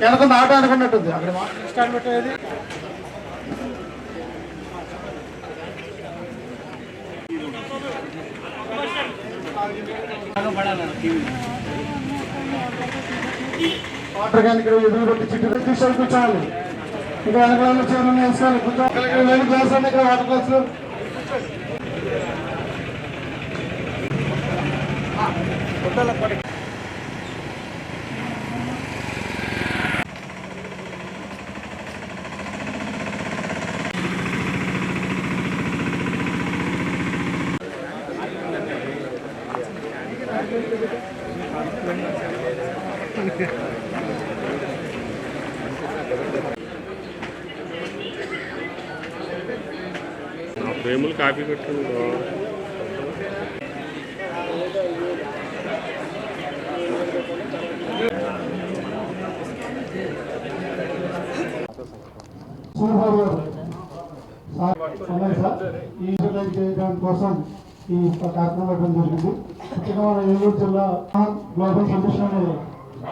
వెనక ఆట అనుకున్నట్టుంది అక్కడ స్టాండ్ పెట్టేది వాటర్ కానీ ఇక్కడ ఎదురు పెట్టి చుట్టూ తీసుకొని కూర్చోవాలి. ఇక్కడ వెనకాల వేసుకోవాలి. కూర్చోవాలి. ఇక్కడ వాటర్ గ్లాసులు ఫ్రేములు కాపీ పెట్టండి కోసం ఈ కార్యక్రమం పెట్టడం జరిగింది ముఖ్యంగా మన ఏలూరు జిల్లా గ్లోబల్ సొల్యూషన్ అనే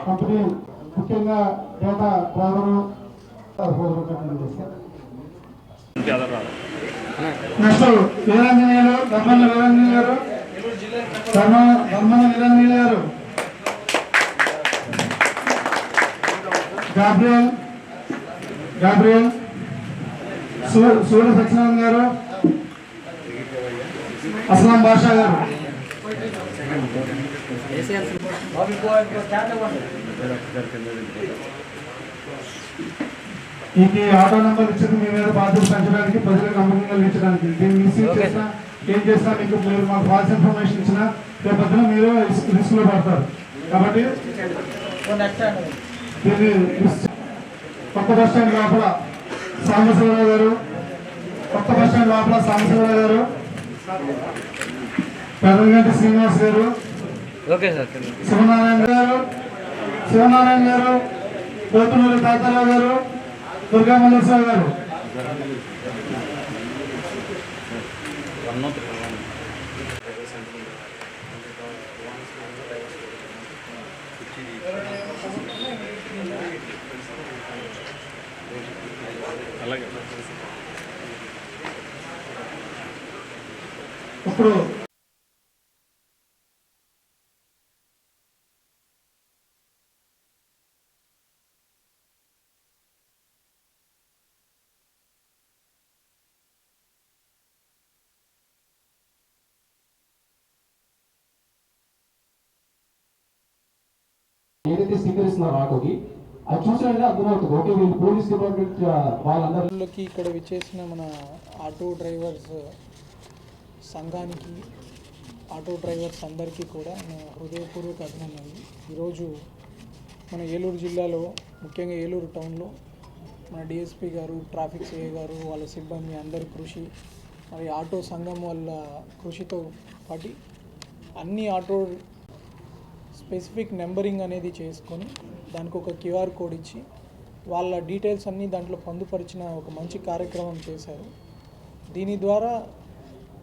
కంపెనీ ముఖ్యంగా data driver next Veeranjaneyulu Dharmanna Veeranjaneya గారు ధర్మ వీరాంజనేయ గారు. గాబ్రియల్ గాబ్రియల్ సూ- సూర్య సత్యనారాయణ గారు అస్లాం బాషా గారు. ఈ ఆటో నెంబర్ ఇచ్చింది మీ మీద బాధ్యత పెంచడానికి ప్రజలకు నమ్మకం కలిగించడానికి దీన్ని మిస్యూజ్ చేసినా ఏం చేసినా మీకు మీరు మాకు ఫాల్స్ ఇన్ఫర్మేషన్ ఇచ్చినా రేపొద్దున మీరు రిస్క్లో పడతారు. కాబట్టి దీన్ని కొత్త బస్ స్టాండ్ లోపల సాంబశివరావు గారు కొత్త బస్ స్టాండ్ లోపల సాంబశివరావు గారు పెద్దగంటి శ్రీనివాస్ గారు ఓకే సార్ శివనారాయణ గారు శివనారాయణ గారు పోతునూరి తాతారావు గారు దుర్గా మల్లేశ్వర గారు. అలాగే. ఇప్పుడు ఏదైతే అది చూసిన అర్థమవుతుంది ఓకే వీళ్ళు పోలీస్ డిపార్ట్మెంట్ వాళ్ళందరూ ఇక్కడ విచ్చేసిన మన ఆటో డ్రైవర్స్ సంఘానికి ఆటో డ్రైవర్స్ అందరికీ కూడా నా హృదయపూర్వక అభినందనలు. ఈరోజు మన ఏలూరు జిల్లాలో ముఖ్యంగా ఏలూరు టౌన్లో మన డిఎస్పి గారు ట్రాఫిక్ సిఐ గారు వాళ్ళ సిబ్బంది అందరి కృషి మరి ఆటో సంఘం వాళ్ళ కృషితో పాటు అన్ని ఆటో స్పెసిఫిక్ నెంబరింగ్ అనేది చేసుకొని దానికి ఒక క్యూఆర్ కోడ్ ఇచ్చి వాళ్ళ డీటెయిల్స్ అన్నీ దాంట్లో పొందుపరిచిన ఒక మంచి కార్యక్రమం చేశారు. దీని ద్వారా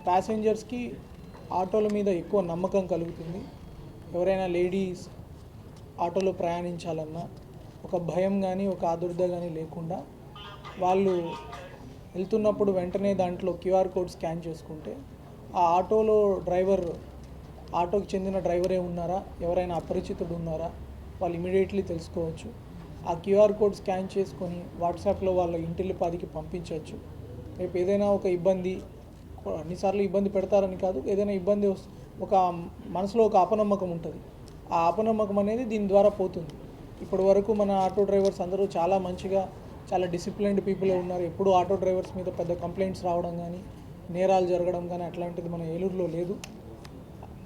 ప్యాసింజర్స్కి ఆటోల మీద ఎక్కువ నమ్మకం కలుగుతుంది. ఎవరైనా లేడీస్ ఆటోలో ప్రయాణించాలన్నా ఒక భయం కానీ ఒక ఆదుర్ద కానీ లేకుండా వాళ్ళు వెళ్తున్నప్పుడు వెంటనే దాంట్లో క్యూఆర్ కోడ్ స్కాన్ చేసుకుంటే ఆ ఆటోలో డ్రైవర్ ఆటోకి చెందిన డ్రైవరే ఉన్నారా? ఎవరైనా అపరిచితుడు ఉన్నారా వాళ్ళు ఇమీడియట్లీ తెలుసుకోవచ్చు. ఆ క్యూఆర్ కోడ్ స్కాన్ చేసుకొని వాట్సాప్లో వాళ్ళ ఇంటిల్లిపాదికి పంపించవచ్చు రేపు ఏదైనా ఒక ఇబ్బంది అన్నిసార్లు ఇబ్బంది పెడతారని కాదు ఏదైనా ఇబ్బంది ఒక మనసులో ఒక అపనమ్మకం ఉంటుంది. ఆ అపనమ్మకం అనేది దీని ద్వారా పోతుంది. ఇప్పటి వరకు మన ఆటో డ్రైవర్స్ అందరూ చాలా మంచిగా చాలా డిసిప్లిన్డ్ పీపులే ఉన్నారు. ఎప్పుడూ ఆటో డ్రైవర్స్ మీద పెద్ద కంప్లైంట్స్ రావడం కానీ నేరాలు జరగడం కానీ అట్లాంటిది మన ఏలూరులో లేదు.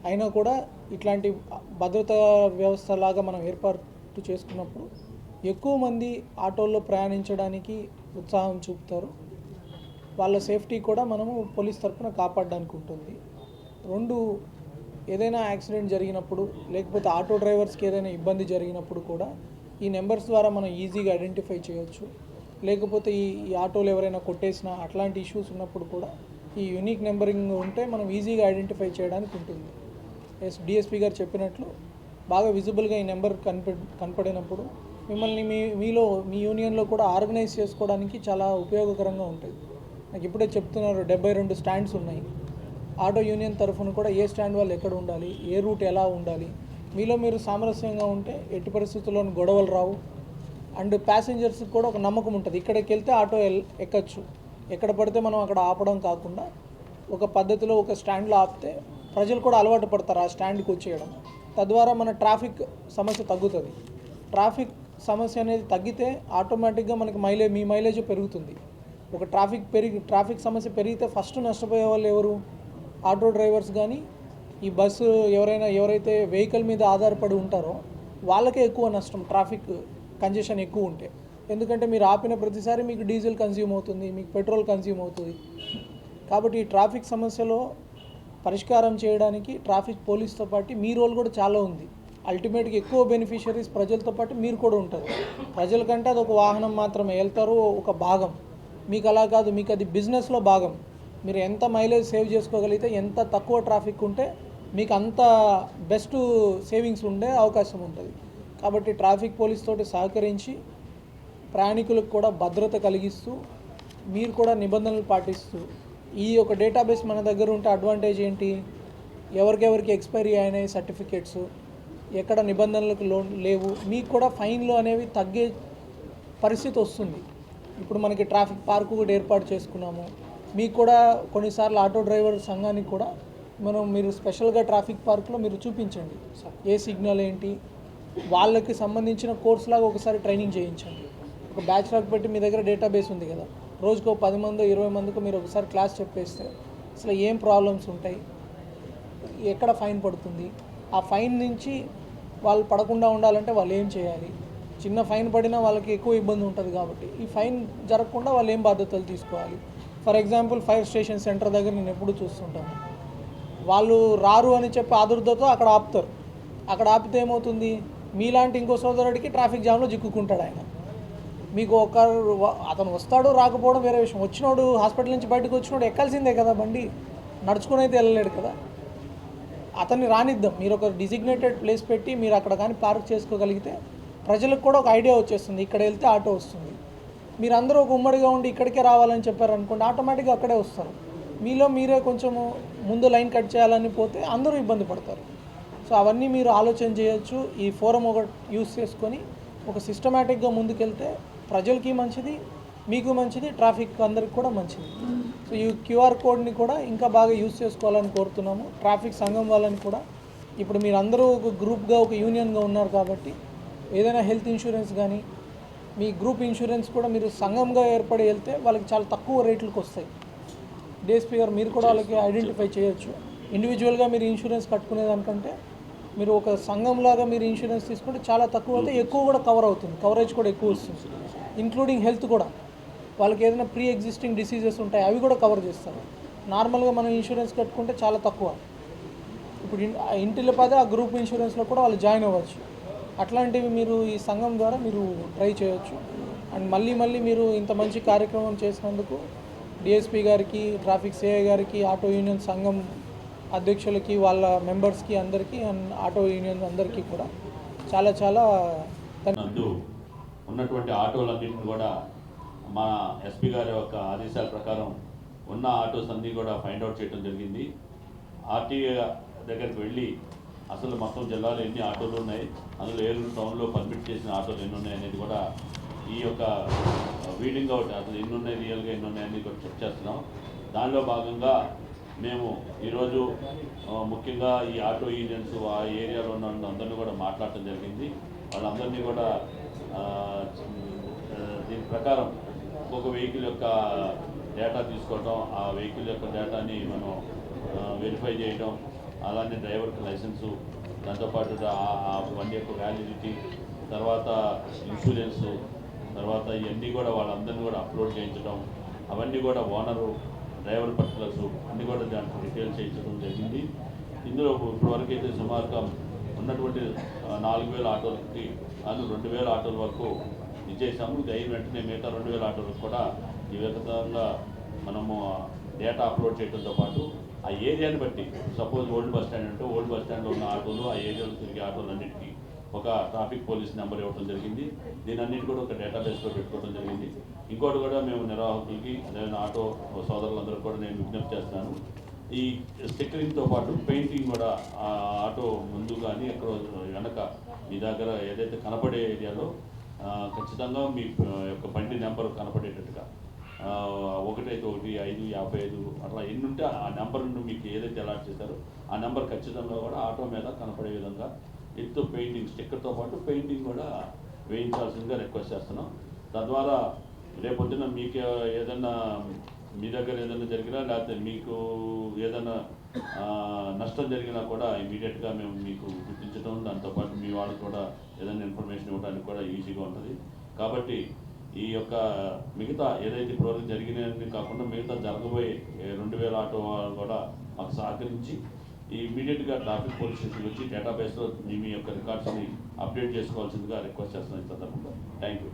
అయినా కూడా ఇట్లాంటి భద్రతా వ్యవస్థ లాగా మనం ఏర్పాటు చేసుకున్నప్పుడు ఎక్కువ మంది ఆటోల్లో ప్రయాణించడానికి ఉత్సాహం చూపుతారు. వాళ్ళ సేఫ్టీ కూడా మనము పోలీస్ తరఫున కాపాడడానికి ఉంటుంది. రెండు ఏదైనా యాక్సిడెంట్ జరిగినప్పుడు లేకపోతే ఆటో డ్రైవర్స్కి ఏదైనా ఇబ్బంది జరిగినప్పుడు కూడా ఈ నెంబర్స్ ద్వారా మనం ఈజీగా ఐడెంటిఫై చేయొచ్చు. లేకపోతే ఈ ఈ ఆటోలు ఎవరైనా కొట్టేసినా అట్లాంటి ఇష్యూస్ ఉన్నప్పుడు కూడా ఈ యూనిక్ నెంబరింగ్ ఉంటే మనం ఈజీగా ఐడెంటిఫై చేయడానికి ఉంటుంది. ఎస్ డిఎస్పీ గారు చెప్పినట్లు బాగా విజిబుల్గా ఈ నెంబర్ కనప కనపడినప్పుడు మిమ్మల్ని మీ మీలో మీ యూనియన్లో కూడా ఆర్గనైజ్ చేసుకోవడానికి చాలా ఉపయోగకరంగా ఉంటుంది నాకు ఇప్పుడే చెప్తున్నారు డెబ్బై రెండు స్టాండ్స్ ఉన్నాయి. ఆటో యూనియన్ తరఫున కూడా ఏ స్టాండ్ వాళ్ళు ఎక్కడ ఉండాలి ఏ రూట్ ఎలా ఉండాలి మీలో మీరు సామరస్యంగా ఉంటే ఎట్టి పరిస్థితుల్లోనూ గొడవలు రావు. అండ్ ప్యాసింజర్స్కి కూడా ఒక నమ్మకం ఉంటుంది ఇక్కడికి వెళ్తే ఆటో ఎక్కచ్చు. ఎక్కడ పడితే మనం అక్కడ ఆపడం కాకుండా ఒక పద్ధతిలో ఒక స్టాండ్లో ఆపితే ప్రజలు కూడా అలవాటు పడతారు ఆ స్టాండ్కి వచ్చేయడం. తద్వారా మన ట్రాఫిక్ సమస్య తగ్గుతుంది. ట్రాఫిక్ సమస్య అనేది తగ్గితే ఆటోమేటిక్గా మనకి మైలేజ్ మీ మైలేజ్ పెరుగుతుంది. ఒక ట్రాఫిక్ పెరిగి ట్రాఫిక్ సమస్య పెరిగితే ఫస్ట్ నష్టపోయే వాళ్ళు ఎవరు? ఆటో డ్రైవర్స్ కానీ ఈ బస్సు ఎవరైనా ఎవరైతే వెహికల్ మీద ఆధారపడి ఉంటారో వాళ్ళకే ఎక్కువ నష్టం ట్రాఫిక్ కంజెషన్ ఎక్కువ ఉంటే. ఎందుకంటే మీరు ఆపిన ప్రతిసారి మీకు డీజిల్ కన్జ్యూమ్ అవుతుంది మీకు పెట్రోల్ కన్జ్యూమ్ అవుతుంది. కాబట్టి ఈ ట్రాఫిక్ సమస్యలో పరిష్కారం చేయడానికి ట్రాఫిక్ పోలీస్తో పాటు మీ రోల్ కూడా చాలా ఉంది. అల్టిమేట్గా ఎక్కువ బెనిఫిషరీస్ ప్రజలతో పాటు మీరు కూడా ఉంటారు. ప్రజల కంటే అది ఒక వాహనం మాత్రమే. వెళ్తారు ఒక భాగం. మీకు అలా కాదు మీకు అది బిజినెస్లో భాగం. మీరు ఎంత మైలేజ్ సేవ్ చేసుకోగలిగితే ఎంత తక్కువ ట్రాఫిక్ ఉంటే మీకు అంత బెస్ట్ సేవింగ్స్ ఉండే అవకాశం ఉంటుంది. కాబట్టి ట్రాఫిక్ పోలీస్ తోటి సహకరించి ప్రయాణికులకు కూడా భద్రత కలిగిస్తూ మీరు కూడా నిబంధనలు పాటిస్తూ ఈ యొక్క డేటాబేస్ మన దగ్గర ఉంటే అడ్వాంటేజ్ ఏంటి? ఎవరికెవరికి ఎక్స్పైరీ అయినాయి సర్టిఫికేట్స్ ఎక్కడ నిబంధనలకు లోన్ లేవు? మీకు కూడా ఫైన్లు అనేవి తగ్గే పరిస్థితి వస్తుంది. ఇప్పుడు మనకి ట్రాఫిక్ పార్కు కూడా ఏర్పాటు చేసుకున్నాము. మీకు కూడా కొన్నిసార్లు ఆటో డ్రైవర్ సంఘానికి కూడా మనం మీరు స్పెషల్గా ట్రాఫిక్ పార్క్లో మీరు చూపించండి. ఏ సిగ్నల్ ఏంటి? వాళ్ళకి సంబంధించిన కోర్స్ లాగా ఒకసారి ట్రైనింగ్ చేయించండి. ఒక బ్యాచ్ లాగా పెట్టి మీ దగ్గర డేటాబేస్ ఉంది కదా. రోజుకో పది మంది ఇరవై మందికి మీరు ఒకసారి క్లాస్ చెప్పేస్తే అసలు ఏం ప్రాబ్లమ్స్ ఉంటాయి? ఎక్కడ ఫైన్ పడుతుంది? ఆ ఫైన్ నుంచి వాళ్ళు పడకుండా ఉండాలంటే వాళ్ళు ఏం చేయాలి? చిన్న ఫైన్ పడినా వాళ్ళకి ఎక్కువ ఇబ్బంది ఉంటుంది కాబట్టి. ఈ ఫైన్ జరగకుండా వాళ్ళు ఏం బాధ్యతలు తీసుకోవాలి? For example fire station center దగ్గర నేను ఎప్పుడు చూస్తుంటాను. వాళ్ళు రారు అని చెప్పి ఆదుర్దతో అక్కడ ఆపుతారు. అక్కడ ఆపితే ఏమవుతుంది? మీలాంటి ఇంకో సోదరుడికి ట్రాఫిక్ జామ్లో చిక్కుకుంటాడు ఆయన. మీకు ఒక అతను వస్తాడు రాకపోవడం వేరే విషయం. వచ్చినోడు హాస్పిటల్ నుంచి బయటకు వచ్చినోడు ఎక్కాల్సిందే కదా బండి. నడుచుకుని అయితే వెళ్ళలేడు కదా. అతన్ని రానిద్దాం. మీరు ఒక డిజిగ్నేటెడ్ ప్లేస్ పెట్టి మీరు అక్కడ కానీ పార్క్ చేసుకోగలిగితే ప్రజలకు కూడా ఒక ఐడియా వచ్చేస్తుంది. ఇక్కడ వెళ్తే ఆటో వస్తుంది. మీరు అందరూ ఒక ఉమ్మడిగా ఉండి ఇక్కడికే రావాలని చెప్పారు అనుకోండి ఆటోమేటిక్గా అక్కడే వస్తారు. మీలో మీరే కొంచెము ముందు లైన్ కట్ చేయాలని పోతే అందరూ ఇబ్బంది పడతారు. సో అవన్నీ మీరు ఆలోచన చేయొచ్చు. ఈ ఫోరం ఒకటి యూస్ చేసుకొని ఒక సిస్టమేటిక్గా ముందుకెళ్తే ప్రజలకి మంచిది మీకు మంచిది ట్రాఫిక్ అందరికి కూడా మంచిది. సో ఈ క్యూఆర్ కోడ్ని కూడా ఇంకా బాగా యూస్ చేసుకోవాలని కోరుతున్నాము. ట్రాఫిక్ సంఘం వాళ్ళని కూడా ఇప్పుడు మీరు అందరూ ఒక గ్రూప్గా ఒక యూనియన్గా ఉన్నారు కాబట్టి ఏదైనా హెల్త్ ఇన్సూరెన్స్ కానీ మీ గ్రూప్ ఇన్సూరెన్స్ కూడా మీరు సంఘంగా ఏర్పడి వెళ్తే వాళ్ళకి చాలా తక్కువ రేట్లకు వస్తాయి. డిఎస్పీ గారు మీరు కూడా వాళ్ళకి ఐడెంటిఫై చేయొచ్చు. ఇండివిజువల్గా మీరు ఇన్సూరెన్స్ కట్టుకునే దానికంటే మీరు ఒక సంఘంలాగా మీరు ఇన్సూరెన్స్ తీసుకుంటే చాలా తక్కువ అయితే ఎక్కువ కూడా కవర్ అవుతుంది. కవరేజ్ కూడా ఎక్కువ వస్తుంది. ఇంక్లూడింగ్ హెల్త్ కూడా. వాళ్ళకి ఏదైనా ప్రీ ఎగ్జిస్టింగ్ డిసీజెస్ ఉంటాయి అవి కూడా కవర్ చేస్తారు. నార్మల్గా మనం ఇన్సూరెన్స్ కట్టుకుంటే చాలా తక్కువ. ఇప్పుడు ఇంటిలో పదే ఆ గ్రూప్ ఇన్సూరెన్స్లో కూడా వాళ్ళు జాయిన్ అవ్వచ్చు. అట్లాంటివి మీరు ఈ సంఘం ద్వారా మీరు ట్రై చేయొచ్చు. అండ్ మళ్ళీ మళ్ళీ మీరు ఇంత మంచి కార్యక్రమం చేసినందుకు డిఎస్పీ గారికి ట్రాఫిక్ సిఐ గారికి ఆటో యూనియన్ సంఘం అధ్యక్షులకి వాళ్ళ మెంబర్స్కి అందరికీ అండ్ ఆటో యూనియన్ అందరికీ కూడా చాలా చాలా ఉన్నటువంటి ఆటోలన్నింటిని కూడా మన ఎస్పీ గారి యొక్క ఆదేశాల ప్రకారం ఉన్న ఆటోస్ అన్నీ కూడా ఫైండ్ అవుట్ చేయడం జరిగింది. ఆర్టీఏ దగ్గరికి వెళ్ళి అసలు మొత్తం జిల్లాలో ఎన్ని ఆటోలు ఉన్నాయి అందులో ఏలూరు టౌన్లో పర్మిట్ చేసిన ఆటోలు ఎన్ని ఉన్నాయి అనేది కూడా ఈ యొక్క వీడింగ్ అవుట్ అసలు ఎన్ని ఉన్నాయి రియల్గా ఎన్ని ఉన్నాయని కూడా చెక్ చేస్తున్నాం. దానిలో భాగంగా మేము ఈరోజు ముఖ్యంగా ఈ ఆటో యూనియన్స్ ఆ ఏరియాలో ఉన్న అందరినీ కూడా మాట్లాడటం జరిగింది. వాళ్ళందరినీ కూడా దీని ప్రకారం ఒక్కొక్క వెహికల్ యొక్క డేటా తీసుకోవటం ఆ వెహికల్ యొక్క డేటాని మనం వెరిఫై చేయటం అలానే డ్రైవర్కి లైసెన్సు దాంతోపాటు ఆ- ఆ బండి యొక్క వ్యాలిడిటీ తర్వాత ఇన్సూరెన్స్ తర్వాత ఇవన్నీ కూడా వాళ్ళందరినీ కూడా అప్లోడ్ చేయించడం అవన్నీ కూడా ఓనరు డ్రైవర్ పర్టికులర్స్ అన్ని కూడా దాంట్లో డీటెయిల్స్ చేయించడం జరిగింది. ఇందులో ఇప్పటివరకు అయితే సుమారుగా ఉన్నటువంటి నాలుగు వేల ఆటోలకి అను రెండు వేల ఆటోల వరకు ఇచ్చేసాము. ఇది అయిన వెంటనే మిగతా రెండు వేల ఆటోలకు కూడా ఈ విధంగా మనము డేటా అప్లోడ్ చేయడంతో పాటు ఆ ఏరియాని బట్టి సపోజ్ ఓల్డ్ బస్ స్టాండ్ అంటే ఓల్డ్ బస్ స్టాండ్లో ఉన్న ఆటోలు ఆ ఏరియాలో తిరిగే ఆటోలన్నిటికీ ఒక ట్రాఫిక్ పోలీస్ నెంబర్ ఇవ్వడం జరిగింది. దీని అన్నిటి కూడా ఒక డేటాబేస్లో పెట్టుకోవడం జరిగింది. ఇంకోటి కూడా మేము నిర్వాహకులకి అదేవిధంగా ఆటో సోదరులందరూ కూడా నేను విజ్ఞప్తి చేస్తున్నాను ఈ స్టిక్కరింగ్తో పాటు పెయింటింగ్ కూడా ఆ ఆటో ముందు కానీ ఎక్కడో వెనక మీ దగ్గర ఏదైతే కనపడే ఏరియాలో ఖచ్చితంగా మీ యొక్క బండి నెంబర్ కనపడేటట్టుగా ఒకటైతే ఒకటి ఐదు యాభై ఐదు అట్లా ఎన్ని ఉంటే ఆ నెంబర్ నుండి మీకు ఏదైతే అలాట్ చేశారో ఆ నెంబర్ ఖచ్చితంగా కూడా ఆటో మీద కనపడే విధంగా ఎత్తు పెయింటింగ్ స్టిక్కర్తో పాటు పెయింటింగ్ కూడా వేయించాల్సిందిగా రిక్వెస్ట్ చేస్తున్నాం. తద్వారా రేపొద్దున మీకు ఏదైనా మీ దగ్గర ఏదైనా జరిగినా లేకపోతే మీకు ఏదైనా నష్టం జరిగినా కూడా ఇమీడియట్గా మేము మీకు గుర్తించడం దాంతోపాటు మీ వాళ్ళకి కూడా ఏదైనా ఇన్ఫర్మేషన్ ఇవ్వడానికి కూడా ఈజీగా ఉంటుంది. కాబట్టి ఈ యొక్క మిగతా ఏదైతే ఇప్పటివరకు జరిగినవి కాకుండా మిగతా జరగబోయే రెండు వేల ఆటో వాళ్ళు కూడా మాకు సహకరించి ఇమీడియట్గా ట్రాఫిక్ పోలీస్ స్టేషన్ వచ్చి డేటాబేస్లో మీ మీ యొక్క రికార్డ్స్ని అప్డేట్ చేసుకోవాల్సిందిగా రిక్వెస్ట్ చేస్తున్నాను ఈ సందర్భంగా. Thank you